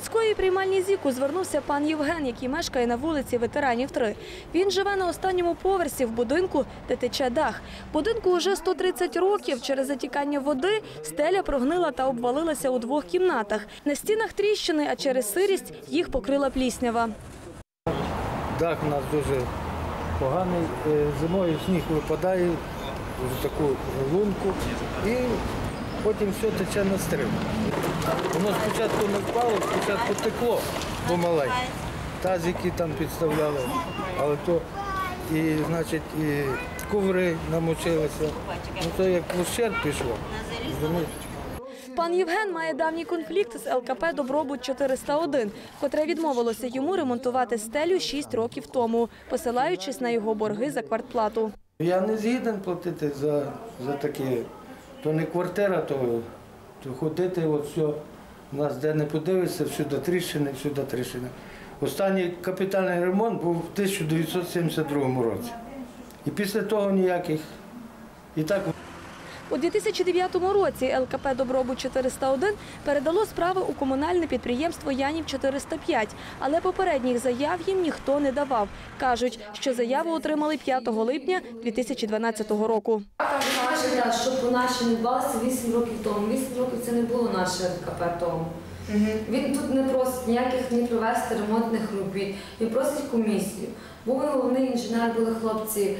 громадської приймальні ЗІКу звернувся пан Євген, який мешкає на вулиці ветеранів 3. Він живе на останньому поверсі в будинку, де тече дах. Будинку уже 130 років. Через затікання води стеля прогнила та обвалилася у двох кімнатах. На стінах тріщини, а через сирість їх покрила пліснява. Дах у нас дуже поганий. Е, Зимою сніг випадає в таку лунку і потім все тече на стрим. Воно спочатку не впало, спочатку текло помаленьку. Тазики там підставляли, але то і, значить, і коври намочилися. Ну то як в ущерб пішло. Пан Євген має давній конфлікт з ЛКП «Добробут 401», котре відмовилося йому ремонтувати стелю 6 років тому, посилаючись на його борги за квартплату. Я не згіден платити за, за таке. То не квартира, то, то ходити, от все. У нас де не подивишся, всюди тріщини, всюди тріщини. Останній капітальний ремонт був в 1972 році. І після того ніяких. І так У 2009 році ЛКП «Добробут 401» передало справи у комунальне підприємство Янів 405, але попередніх заяв їм ніхто не давав. Кажуть, що заяву отримали 5 липня 2012 року. Да, що по нашій не дбалося 8 років тому. 8 років це не було наше КП тому. Він тут не просить ніяких ні провести ремонтних робіт, він просить комісію. Був головний інженер, були хлопці,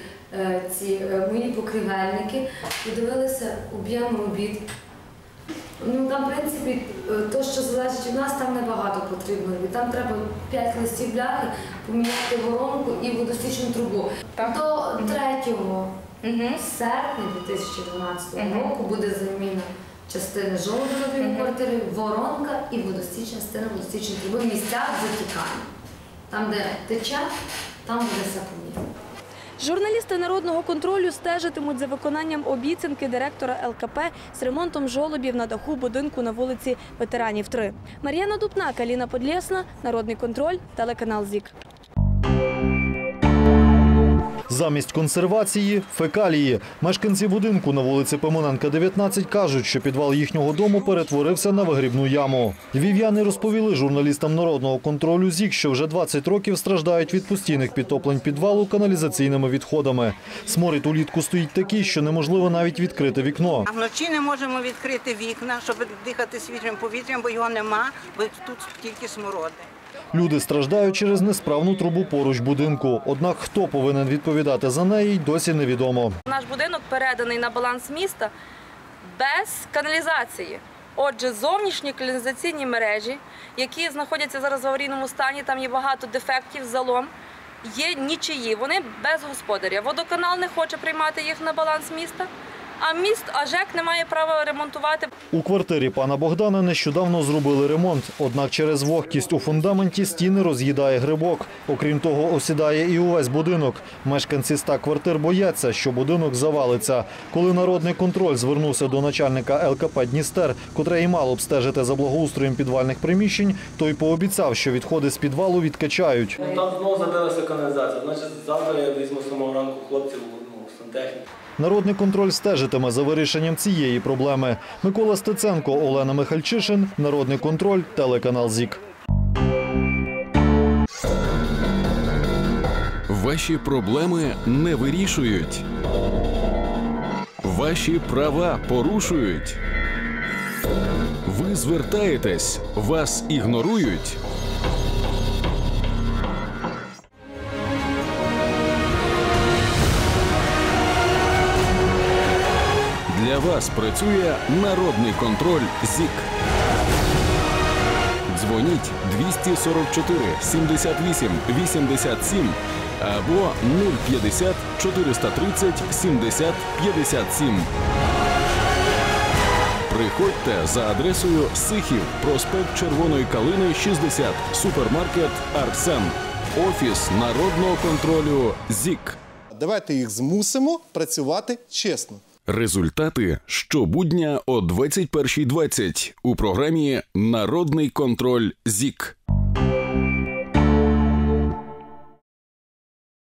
ці е, мої покривельники, і дивилися об'єм робіт. Ну там, в принципі, е, то, що залежить від нас, там небагато потрібно. Там треба 5 листів бляхи, поміняти воронку і водостічну трубу. До 3 серпня 2012 року буде заміна частини жовтої квартири, воронка і водостічна частина водостічної труби в місцях затікання. Там, де тече, там буде все поміняно. Журналісти народного контролю стежитимуть за виконанням обіцянки директора ЛКП з ремонтом жолобів на даху будинку на вулиці Ветеранів 3. Мар'яна Дубна, Каліна Подлєсна, Народний контроль, телеканал ЗІК. Замість консервації фекалії. Мешканці будинку на вулиці Пимоненка, 19 кажуть, що підвал їхнього дому перетворився на вигрібну яму. Львів'яни розповіли журналістам народного контролю ЗІК, що вже 20 років страждають від постійних підтоплень підвалу каналізаційними відходами. Сморід улітку стоїть такий, що неможливо навіть відкрити вікно. Вночі не можемо відкрити вікна, щоб дихати свіжим повітрям, бо його нема, бо тут тільки смороди. Люди страждають через несправну трубу поруч будинку. Однак хто повинен відповідати за неї, досі невідомо. Наш будинок переданий на баланс міста без каналізації. Отже, зовнішні каналізаційні мережі, які знаходяться зараз в аварійному стані, там є багато дефектів, залом, є нічиї. Вони без господаря. Водоканал не хоче приймати їх на баланс міста, а міст, а ЖЕК не має права ремонтувати. У квартирі пана Богдана нещодавно зробили ремонт. Однак через вогкість у фундаменті стіни роз'їдає грибок. Окрім того, осідає і увесь будинок. Мешканці ста квартир бояться, що будинок завалиться. Коли народний контроль звернувся до начальника ЛКП Дністер, котре і мало б стежити за благоустроєм підвальних приміщень, той пообіцяв, що відходи з підвалу відкачають. Там знову забилася каналізація. Значить, завтра я візьму самого ранку хлопців Народний контроль стежитиме за вирішенням цієї проблеми. Микола Стеценко, Олена Михальчишин, Народний контроль, телеканал ЗІК. Ваші проблеми не вирішують. Ваші права порушують. Ви звертаєтесь, вас ігнорують. Вас працює народний контроль ЗІК. Дзвоніть 244 78 87 або 050 430 70 57. Приходьте за адресою Сихів, проспект Червоної Калини, 60, супермаркет Арсен, офіс народного контролю ЗІК. Давайте їх змусимо працювати чесно. Результати щобудня о 21.20 у програмі Народний контроль ЗІК.